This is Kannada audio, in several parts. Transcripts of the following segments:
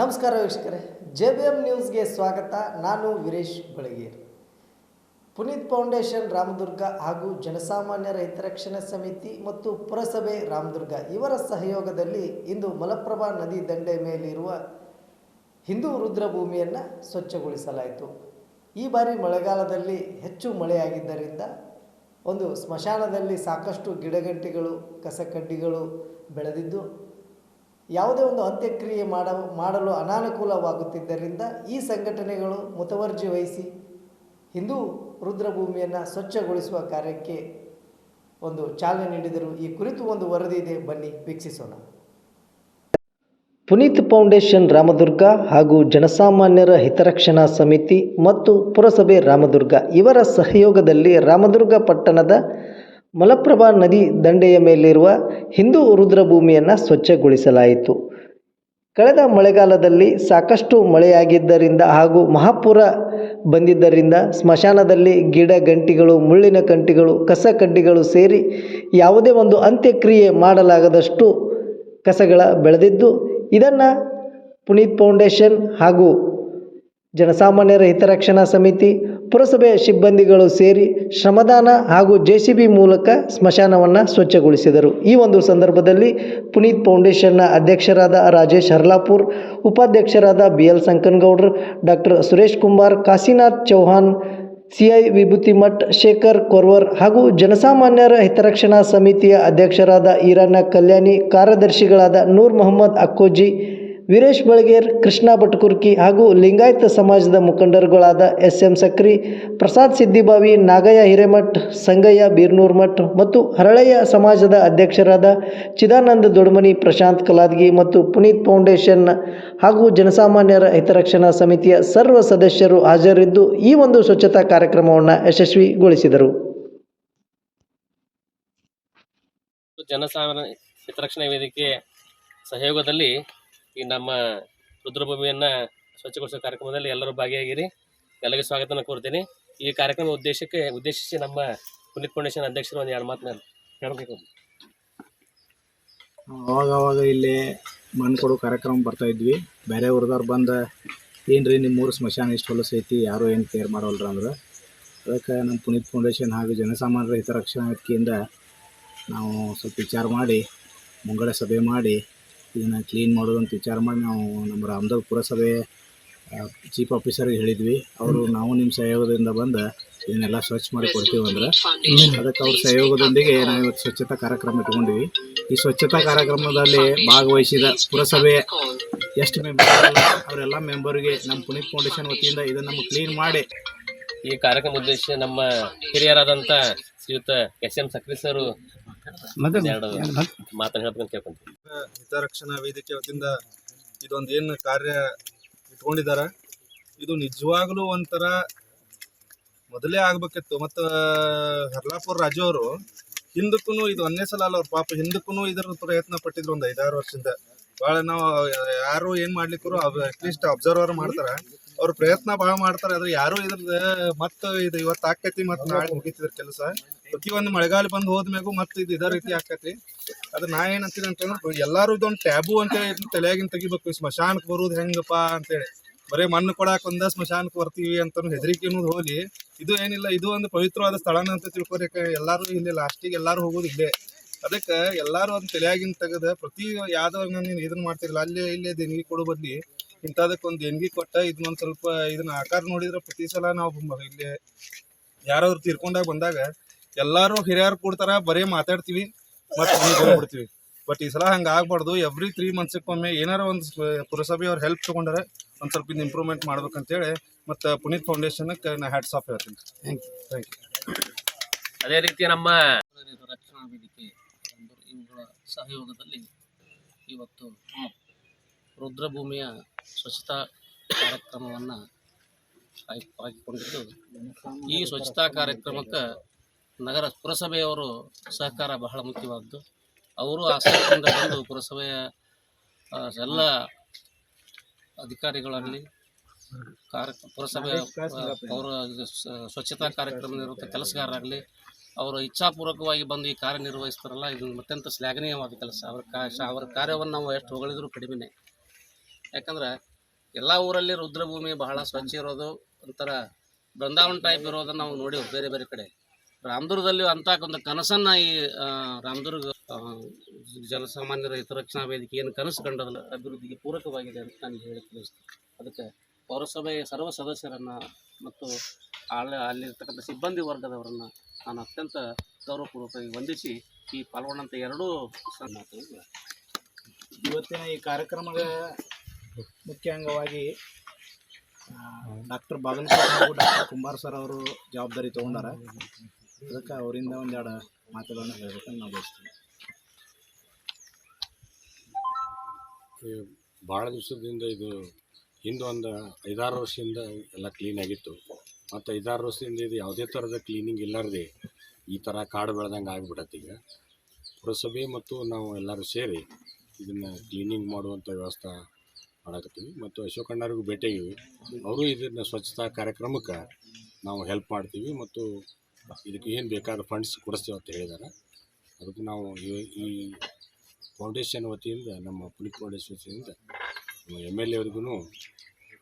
ನಮಸ್ಕಾರ ವೀಕ್ಷಕರೇ, ಜೆ ಬಿ ಎಂ ನ್ಯೂಸ್ಗೆ ಸ್ವಾಗತ. ನಾನು ವೀರೇಶ್ ಬಳಗೇರ್ ಪುನೀತ್ ಫೌಂಡೇಶನ್, ರಾಮದುರ್ಗ ಹಾಗೂ ಜನಸಾಮಾನ್ಯರ ಹಿತರಕ್ಷಣಾ ಸಮಿತಿ ಮತ್ತು ಪುರಸಭೆ ರಾಮದುರ್ಗ ಇವರ ಸಹಯೋಗದಲ್ಲಿ ಇಂದು ಮಲಪ್ರಭಾ ನದಿ ದಂಡೆ ಮೇಲಿರುವ ಹಿಂದೂ ರುದ್ರಭೂಮಿಯನ್ನು ಸ್ವಚ್ಛಗೊಳಿಸಲಾಯಿತು. ಈ ಬಾರಿ ಮಳೆಗಾಲದಲ್ಲಿ ಹೆಚ್ಚು ಮಳೆಯಾಗಿದ್ದರಿಂದ ಒಂದು ಸ್ಮಶಾನದಲ್ಲಿ ಸಾಕಷ್ಟು ಗಿಡಗಂಟಿಗಳು, ಕಸಕಡ್ಡಿಗಳು ಬೆಳೆದಿದ್ದು ಯಾವುದೇ ಒಂದು ಅಂತ್ಯಕ್ರಿಯೆ ಮಾಡ ಮಾಡಲು ಅನಾನುಕೂಲವಾಗುತ್ತಿದ್ದರಿಂದ ಈ ಸಂಘಟನೆಗಳು ಮುತುವರ್ಜಿ ವಹಿಸಿ ಹಿಂದೂ ರುದ್ರಭೂಮಿಯನ್ನು ಸ್ವಚ್ಛಗೊಳಿಸುವ ಕಾರ್ಯಕ್ಕೆ ಒಂದು ಚಾಲನೆ ನೀಡಿದರು. ಈ ಕುರಿತು ಒಂದು ವರದಿ ಇದೆ. ಬನ್ನಿ, ವೀಕ್ಷಿಸೋಣ. ಪುನೀತ್ ಫೌಂಡೇಶನ್ ರಾಮದುರ್ಗ ಹಾಗೂ ಜನಸಾಮಾನ್ಯರ ಹಿತರಕ್ಷಣಾ ಸಮಿತಿ ಮತ್ತು ಪುರಸಭೆ ರಾಮದುರ್ಗ ಇವರ ಸಹಯೋಗದಲ್ಲಿ ರಾಮದುರ್ಗ ಪಟ್ಟಣದ ಮಲಪ್ರಭಾ ನದಿ ದಂಡೆಯ ಮೇಲಿರುವ ಹಿಂದೂ ರುದ್ರಭೂಮಿಯನ್ನು ಸ್ವಚ್ಛಗೊಳಿಸಲಾಯಿತು. ಕಳೆದ ಮಳೆಗಾಲದಲ್ಲಿ ಸಾಕಷ್ಟು ಮಳೆಯಾಗಿದ್ದರಿಂದ ಹಾಗೂ ಮಹಾಪುರ ಬಂದಿದ್ದರಿಂದ ಸ್ಮಶಾನದಲ್ಲಿ ಗಿಡ ಗಂಟಿಗಳು, ಮುಳ್ಳಿನ ಕಂಟಿಗಳು, ಕಸ ಕಡ್ಡಿಗಳು ಸೇರಿ ಯಾವುದೇ ಒಂದು ಅಂತ್ಯಕ್ರಿಯೆ ಮಾಡಲಾಗದಷ್ಟು ಕಸಗಳ ಬೆಳೆದಿದ್ದು, ಇದನ್ನು ಪುನೀತ್ ಫೌಂಡೇಶನ್ ಹಾಗೂ ಜನಸಾಮಾನ್ಯರ ಹಿತರಕ್ಷಣಾ ಸಮಿತಿ ಪುರಸಭೆಯ ಸಿಬ್ಬಂದಿಗಳು ಸೇರಿ ಶ್ರಮದಾನ ಹಾಗೂ ಜೆ ಸಿ ಬಿ ಮೂಲಕ ಸ್ಮಶಾನವನ್ನು ಸ್ವಚ್ಛಗೊಳಿಸಿದರು. ಈ ಒಂದು ಸಂದರ್ಭದಲ್ಲಿ ಪುನೀತ್ ಫೌಂಡೇಶನ್ನ ಅಧ್ಯಕ್ಷರಾದ ರಾಜೇಶ್ ಹರ್ಲಾಪುರ್, ಉಪಾಧ್ಯಕ್ಷರಾದ B L ಸಂಕನಗೌಡ್ರು, doctor Suresh Kumar Kashinath Chauhan C I Vibhuti Math, Shekhar ಕೊರ್ವರ್ ಹಾಗೂ ಜನಸಾಮಾನ್ಯರ ಹಿತರಕ್ಷಣಾ ಸಮಿತಿಯ ಅಧ್ಯಕ್ಷರಾದ ಈರಣ್ಣ ಕಲ್ಯಾಣಿ, ಕಾರ್ಯದರ್ಶಿಗಳಾದ ನೂರ್ ಮೊಹಮ್ಮದ್ ಅಕ್ಕೋಜಿ ವೀರೇಶ್ ಬಳಗೇರ್, ಕೃಷ್ಣ ಭಟ್ಕುರ್ಕಿ ಹಾಗೂ ಲಿಂಗಾಯತ ಸಮಾಜದ ಮುಖಂಡರುಗಳಾದ ಎಸ್ ಎಂ ಸಕ್ರಿ, ಪ್ರಸಾದ್ ಸಿದ್ದಿಬಾವಿ, ನಾಗಯ್ಯ ಹಿರೇಮಠ್, ಸಂಗಯ್ಯ ಬೀರ್ನೂರ್ ಮಠ್ ಮತ್ತು ಹರಳಯ್ಯ ಸಮಾಜದ ಅಧ್ಯಕ್ಷರಾದ ಚಿದಾನಂದ ದೊಡ್ಮನಿ, ಪ್ರಶಾಂತ್ ಕಲಾದ್ಗಿ ಮತ್ತು ಪುನೀತ್ ಫೌಂಡೇಶನ್ ಹಾಗೂ ಜನಸಾಮಾನ್ಯರ ಹಿತರಕ್ಷಣಾ ಸಮಿತಿಯ ಸರ್ವ ಸದಸ್ಯರು ಹಾಜರಿದ್ದು ಈ ಒಂದು ಸ್ವಚ್ಛತಾ ಕಾರ್ಯಕ್ರಮವನ್ನು ಯಶಸ್ವಿಗೊಳಿಸಿದರು. ಜನಸಾಮಾನ್ಯ ಹಿತರಕ್ಷಣಾ ವೇದಿಕೆ ಸಹಯೋಗದಲ್ಲಿ ಈ ನಮ್ಮ ರುದ್ರಭೂಮಿಯನ್ನು ಸ್ವಚ್ಛಗೊಳಿಸೋ ಕಾರ್ಯಕ್ರಮದಲ್ಲಿ ಎಲ್ಲರೂ ಭಾಗಿಯಾಗಿರಿ. ಎಲ್ಲರಿಗೂ ಸ್ವಾಗತನ ಕೋರ್ತೀನಿ. ಈ ಕಾರ್ಯಕ್ರಮ ಉದ್ದೇಶಕ್ಕೆ, ಉದ್ದೇಶಿಸಿ ನಮ್ಮ ಪುನೀತ್ ಫೌಂಡೇಶನ್ ಅಧ್ಯಕ್ಷರು ಒಂದು ಎರಡು ಮಾತನ್ನ ಹೇಳಬೇಕು. ಅವಾಗ ಅವಾಗ ಇಲ್ಲಿ ಮಣ್ಣು ಕೊಡೋ ಕಾರ್ಯಕ್ರಮ ಬರ್ತಾ ಇದ್ವಿ. ಬೇರೆ ಊರ್ದವ್ರು ಬಂದು ಏನು ರೀ ನಿಮ್ಮೂರು ಸ್ಮಶಾನ ಇಷ್ಟು ಹೊಲಸು ಐತಿ, ಯಾರೂ ಏನು ಕೇರ್ ಮಾಡೋಲ್ರ ಅಂದ್ರೆ. ಅದಕ್ಕೆ ನಮ್ಮ ಪುನೀತ್ ಫೌಂಡೇಶನ್ ಹಾಗೂ ಜನಸಾಮಾನ್ಯರ ಹಿತರಕ್ಷಣಾ ವೇದಿಕೆಯಿಂದ ನಾವು ಸ್ವಲ್ಪ ವಿಚಾರ ಮಾಡಿ, ಮುಂಗಡ ಸಭೆ ಮಾಡಿ ಇದನ್ನು ಕ್ಲೀನ್ ಮಾಡೋದಂತ ವಿಚಾರ ಮಾಡಿ ನಾವು ನಮ್ಮ ರಾಮದುರ್ಗ ಪುರಸಭೆ ಚೀಫ್ ಆಫೀಸರ್ಗೆ ಹೇಳಿದ್ವಿ. ಅವರು ನಾವು ನಿಮ್ಮ ಸಹಯೋಗದಿಂದ ಬಂದು ಇದನ್ನೆಲ್ಲ ಸ್ವಚ್ಛ ಮಾಡಿ ಕೊಡ್ತೀವಿ ಅಂದ್ರೆ ಅದಕ್ಕೆ ಅವ್ರ ಸಹಯೋಗದೊಂದಿಗೆ ನಾವು ಇವತ್ತು ಸ್ವಚ್ಛತಾ ಕಾರ್ಯಕ್ರಮ ಇಟ್ಕೊಂಡಿವಿ ಈ ಸ್ವಚ್ಛತಾ ಕಾರ್ಯಕ್ರಮದಲ್ಲಿ ಭಾಗವಹಿಸಿದ ಪುರಸಭೆ ಎಷ್ಟು ಮೆಂಬರ್ ಅವರೆಲ್ಲ ಮೆಂಬರ್ಗೆ ನಮ್ಮ ಪುನೀತ್ ಫೌಂಡೇಶನ್ ವತಿಯಿಂದ ಇದನ್ನು ನಮಗೆ ಕ್ಲೀನ್ ಮಾಡಿ. ಈ ಕಾರ್ಯಕ್ರಮ ಉದ್ದೇಶ ನಮ್ಮ ಹಿರಿಯರಾದಂಥ Shriyut S M Sakri sir ಹಿತರಕ್ಷಣಾ ವೇದಿಕೆ ವತಿಯಿಂದ ಇದೊಂದು ಏನು ಕಾರ್ಯ ಇಟ್ಕೊಂಡಿದ್ದಾರೆ ಇದು ನಿಜವಾಗ್ಲೂ ಒಂಥರ ಮೊದಲೇ ಆಗ್ಬೇಕಿತ್ತು. ಮತ್ತು ಹರ್ಲಾಪುರ್ ರಾಜು ಅವರು ಹಿಂದಕ್ಕೂ ಇದು ಒಂದೇ ಸಲ ಅಲ್ಲ ಅವ್ರ ಪಾಪ ಹಿಂದಕ್ಕೂ ಇದ್ರ ಪ್ರಯತ್ನ ಪಟ್ಟಿದ್ರು ಒಂದು ಐದಾರು ವರ್ಷದಿಂದ. ಭಾಳ ನಾವು ಯಾರು ಏನು ಮಾಡ್ಲಿಕ್ಕೂ ಅಟ್ಲೀಸ್ಟ್ ಅಬ್ಸರ್ವರ್ ಮಾಡ್ತಾರೆ. ಅವ್ರ ಪ್ರಯತ್ನ ಭಾಳ ಮಾಡ್ತಾರೆ. ಆದ್ರೆ ಯಾರು ಇದ್ರದ್ದು ಮತ್ತೆ ಇದು ಇವತ್ತು ಆಕೈತಿ ಮತ್ತೆ ನಾಳೆ ಮುಗಿತಿದ್ರ ಕೆಲಸ. ಪ್ರತಿಯೊಂದು ಮಳೆಗಾಲ ಬಂದು ಹೋದ್ಮ್ಯಾಗು ಮತ್ತೆ ಇದು ಇದೇ ರೀತಿ ಆಕೈತಿ ಅದು ನಾ ಏನಂತೀನಿ ಅಂತಂದ್ರೆ ಎಲ್ಲಾರು ಇದೊಂದು ಟ್ಯಾಬು ಅಂತ ತಲೆಯಾಗಿನ ತೆಗಿಬೇಕು ಸ್ಮಶಾನಕ್ಕೆ ಬರುದು ಹೆಂಗಪ್ಪ ಅಂತೇಳಿ ಬರೀ ಮಣ್ಣು ಕೊಡಾಕ ಒಂದ ಸ್ಮಶಾನಕ್ಕೆ ಬರ್ತೀವಿ ಅಂತ ಹೆದರಿಕೆ ಅನ್ನೋದು ಹೋಗಿ, ಇದು ಏನಿಲ್ಲ, ಇದು ಒಂದು ಪವಿತ್ರವಾದ ಸ್ಥಳನ ಅಂತ ತಿಳ್ಕೊರಿಕ ಎಲ್ಲರೂ ಇಲ್ಲಿ ಲಾಸ್ಟಿಗೆ ಎಲ್ಲಾರು ಹೋಗೋದು ಇಲ್ಲೇ. ಅದಕ್ಕೆ ಎಲ್ಲಾರು ಒಂದು ತಲೆಯಾಗಿನ ತೆಗೆದ, ಪ್ರತಿ ಯಾವ್ದೋ ನೀನು ಇದನ್ನ ಮಾಡ್ತಿರಲ್ಲ, ಅಲ್ಲೇ ಇಲ್ಲೇ ದೇಣಿಗೆ ಕೊಡೋ ಬದ್ಲಿ ಇಂಥದಕ್ಕೆ ಒಂದು ದೇಣಿಗೆ ಕೊಟ್ಟ ಇದನ್ನೊಂದು ಸ್ವಲ್ಪ ಇದನ್ನ ಆಕಾರ ನೋಡಿದ್ರೆ ಪ್ರತಿ ಸಲ ನಾವು ಇಲ್ಲಿ. ಯಾರಾದ್ರು ತೀರ್ಕೊಂಡಾಗ ಬಂದಾಗ ಎಲ್ಲಾರು ಹಿರಿಯರು ಕೊಡ್ತಾರ ಬರೀ ಮಾತಾಡ್ತೀವಿ ಮತ್ತೆ ಬಿಡ್ತೀವಿ ಬಟ್ ಈ ಸಲ ಹಂಗೆ ಆಗ್ಬಾರ್ದು. ಎವ್ರಿ ತ್ರೀ ಮಂತ್ಸ್ಕೊಮ್ಮೆ ಏನಾರ ಒಂದು ಪುರಸಭೆಯವ್ರ ಹೆಲ್ಪ್ ತೊಗೊಂಡಾರೆ ಒಂದು ಸ್ವಲ್ಪ ಇದು ಇಂಪ್ರೂವ್ಮೆಂಟ್ ಮಾಡ್ಬೇಕಂತೇಳಿ ಮತ್ತು ಪುನೀತ್ ಫೌಂಡೇಶನ್ಗೆ ನಾ ಹ್ಯಾಟ್ಸ್ ಆಫ್ ಹೇಳ್ತೀನಿ. ಥ್ಯಾಂಕ್ ಯು ಥ್ಯಾಂಕ್ ಯು ಅದೇ ರೀತಿ ನಮ್ಮ ರಕ್ಷಣಾ ವೇದಿಕೆ ಇವುಗಳ ಸಹಯೋಗದಲ್ಲಿ ಇವತ್ತು ರುದ್ರಭೂಮಿಯ ಸ್ವಚ್ಛತಾ ಕಾರ್ಯಕ್ರಮವನ್ನು ಹಾಕಿಕೊಂಡಿದ್ದು ಈ ಸ್ವಚ್ಛತಾ ಕಾರ್ಯಕ್ರಮಕ್ಕೆ ನಗರ ಪುರಸಭೆಯವರು ಸಹಕಾರ ಬಹಳ ಮುಖ್ಯವಾದ್ದು. ಅವರು ಆಸಕ್ತಿಯಿಂದ ಬಂದು ಪುರಸಭೆಯ ಆ, ಎಲ್ಲ ಅಧಿಕಾರಿಗಳಲ್ಲಿ ಕಾರ್ಯ ಪುರಸಭೆಯ ಅವರ ಸ್ವಚ್ಛತಾ ಕಾರ್ಯಕ್ರಮದಲ್ಲಿರುವಂಥ ಕೆಲಸಗಾರರಾಗಲಿ ಅವರು ಇಚ್ಛಾಪೂರ್ವಕವಾಗಿ ಬಂದು ಈ ಕಾರ್ಯನಿರ್ವಹಿಸ್ತಾರಲ್ಲ ಇದು ಅತ್ಯಂತ ಶ್ಲಾಘನೀಯವಾದ ಕೆಲಸ. ಅವರ ಅವರ ಕಾರ್ಯವನ್ನು ನಾವು ಎಷ್ಟು ಹೊಗಳಿದ್ರು ಕಡಿಮೆ ಯಾಕಂದ್ರೆ ಎಲ್ಲ ಊರಲ್ಲಿ ರುದ್ರಭೂಮಿ ಬಹಳ ಸ್ವಚ್ಛ ಇರೋದು ಒಂಥರ ಬೃಂದಾವನ ಟೈಪ್ ಇರೋದನ್ನು ನಾವು ನೋಡಿ ಬೇರೆ ಬೇರೆ ಕಡೆ. ರಾಮದುರ್ಗದಲ್ಲಿ ಅಂತ ಒಂದು ಕನಸನ್ನ ಈ ರಾಮದುರ್ಗ ಜನಸಾಮಾನ್ಯರ ಹಿತರಕ್ಷಣಾ ವೇದಿಕೆ ಏನು ಕನಸು ಕಂಡದಲ್ಲ ಅಭಿವೃದ್ಧಿಗೆ ಪೂರಕವಾಗಿದೆ ಅಂತ ನಾನು ಹೇಳಿ ತಿಳಿಸ್ತೀನಿ. ಅದಕ್ಕೆ ಪೌರಸಭೆಯ ಸರ್ವ ಸದಸ್ಯರನ್ನ ಮತ್ತು ಆಳ ಅಲ್ಲಿರ್ತಕ್ಕಂಥ ಸಿಬ್ಬಂದಿ ವರ್ಗದವರನ್ನ ನಾನು ಅತ್ಯಂತ ಗೌರವಪೂರ್ವಕವಾಗಿ ವಂದಿಸಿ ಈ ಪಾಲ್ಗೊಂಡಂಥ ಎರಡೂ ಇವತ್ತಿನ ಈ ಕಾರ್ಯಕ್ರಮದ ಮುಖ್ಯ ಅಂಗವಾಗಿ doctor Bagalkote doctor Kumbar sir ಅವರು ಜವಾಬ್ದಾರಿ ತೊಗೊಂಡಾರ. ಅದಕ್ಕೆ ಅವರಿಂದ ಒಂದೆರಡು ಮಾತುಗಳನ್ನು ಹೇಳ್ಬೇಕಂತ ನಾವು ಬಯಸ್ತೀವಿ. ಭಾಳ ದಿವಸದಿಂದ ಇದು ಹಿಂದೆ ಒಂದು ಐದಾರು ವರ್ಷದಿಂದ ಎಲ್ಲ ಕ್ಲೀನ್ ಆಗಿತ್ತು. ಮತ್ತು ಐದಾರು ವರ್ಷದಿಂದ ಇದು ಯಾವುದೇ ಥರದ ಕ್ಲೀನಿಂಗ್ ಇಲ್ಲಾರದೆ ಈ ಥರ ಕಾಡು ಬೆಳೆದಂಗೆ ಆಗಿಬಿಡತ್ತೆ ಈಗ. ಪುರಸಭೆ ಮತ್ತು ನಾವು ಎಲ್ಲರೂ ಸೇರಿ ಇದನ್ನು ಕ್ಲೀನಿಂಗ್ ಮಾಡುವಂಥ ವ್ಯವಸ್ಥೆ ಮಾಡಕತ್ತೀವಿ. ಮತ್ತು ಅಶೋಕಣ್ಣರಿಗೂ ಭೇಟಿಯಾಗಿವಿ ಅವರು ಇದನ್ನು ಸ್ವಚ್ಛತಾ ಕಾರ್ಯಕ್ರಮಕ್ಕೆ ನಾವು ಹೆಲ್ಪ್ ಮಾಡ್ತೀವಿ. ಮತ್ತು ಇದಕ್ಕೆ ಏನು ಬೇಕಾದ ಫಂಡ್ಸ್ ಕೊಡಿಸ್ತೇವೆ ಅಂತ ಹೇಳಿದ್ದಾರೆ ಅದಕ್ಕೆ ನಾವು ಈ- ಫೌಂಡೇಶನ್ ವತಿಯಿಂದ, ನಮ್ಮ ಪುನೀತ್ ಫೌಂಡೇಶನ್ ವತಿಯಿಂದ ಎಂ ಎಲ್ ಎವ್ರಿಗೂ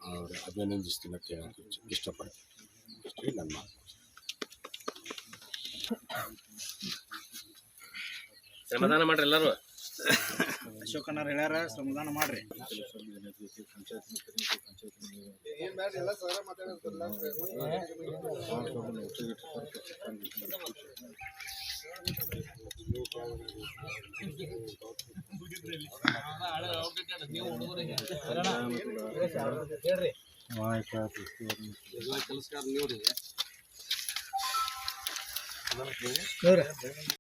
ಅವ್ರು ಅಭಿನಂದಿಸ್ತೀನಿ ಅಂತ ಹೇಳಕ್ಕೆ ಇಷ್ಟ- ಇಷ್ಟಪಡ್ತೀನಿ. ಇಷ್ಟೇ ನನ್ನ ಮಾತು. ಶ್ರಮದಾನ ಮಾಡ್ರಿ ಎಲ್ಲರೂ. ಅಶೋಕಣ್ಣರು ಹೇಳ್ಯಾರ ಶ್ರಮದಾನ ಮಾಡ್ರಿ. ಕೆಲಸಗಾರ ನೀವು ರೀ